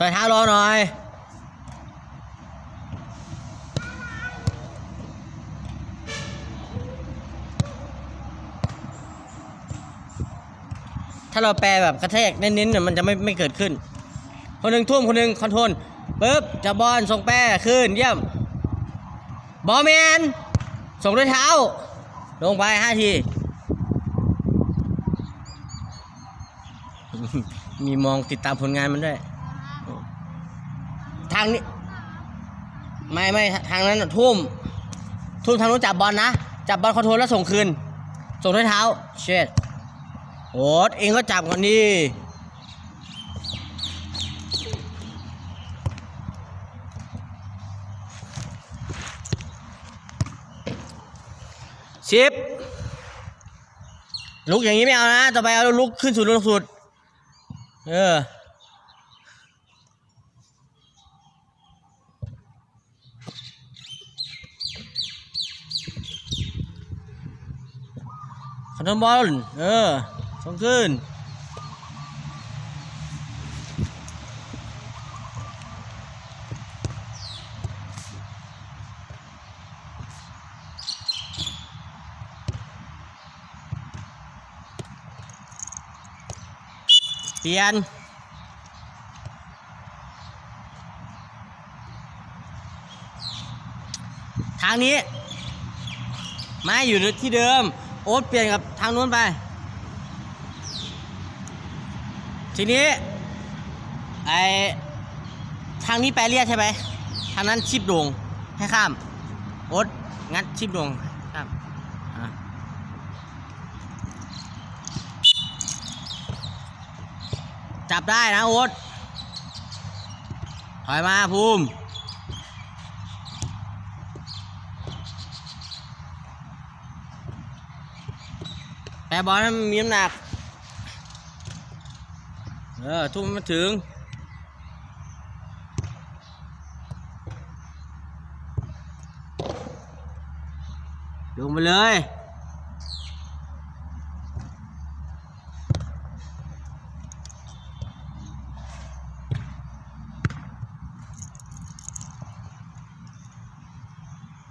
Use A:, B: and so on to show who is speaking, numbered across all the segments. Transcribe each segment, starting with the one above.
A: ซอยเท้ารอหน่อยถ้าเราแปลแบบกระแทกเน้นๆเนี่ยมันจะไม่ไม่เกิดขึ้น คนหนึ่งทุ่มคนหนึ่งคอนโทรลปึ๊บจับอลส่งแปรขึ้นเยี่ยม บอลแมน ส่งด้วยเท้า ลงไปห้าที มีมองติดตามผลงานมันด้วยางนี้ ไม่ไม่ทางนั้นทุ่ม ทุ่มทางนู้นจับบอลนะ จับบอลคอนโทรลแล้วส่งคืน ส่งด้วยเท้า เช็ดโอ้เองก็จับก่อนดิสิบลุกอย่างนี้ไม่เอานะ ต่อไปเอาลุกขึ้นสุดลงสุด เออ คอนโทรบอลเออส่งขึ้นเปลี่ยนทางนี้ ไม่อยู่ที่เดิม อ๊ตเปลี่ยนกับทางนู้นไป ทีนี้ไอทางนี้แปเรียกใช่ไหมทางนั้นชิปด่งให้ข้าม โอ๊ตงัดชิปด่งข้ามจับได้นะโอ๊ตถอยมาภูมิ แต่บอลมีน้ำหนัก เออ ทุ่มมันถึง ลงไปเลย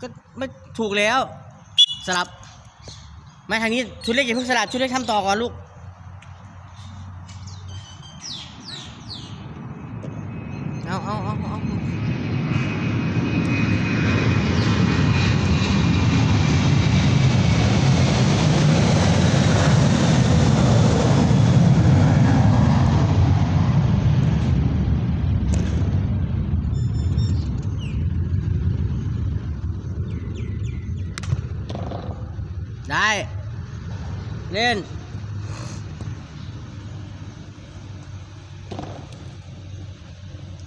A: ก็ไม่ถูกแล้ว สลับ ไม่ทางนี้ชุดเล็กอย่าเพิ่งสลับชุดเล็กทำต่อก่อนลูกเอาเอาเอาเอาได้ เล่น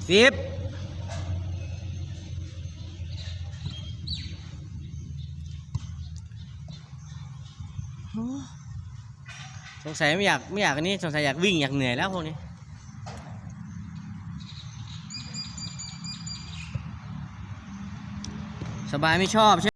A: สิบ สงสัยไม่อยากไม่อยากอันนี้ สงสัยอยากวิ่งอยากเหนื่อยแล้วพวกนี้สบายไม่ชอบใช่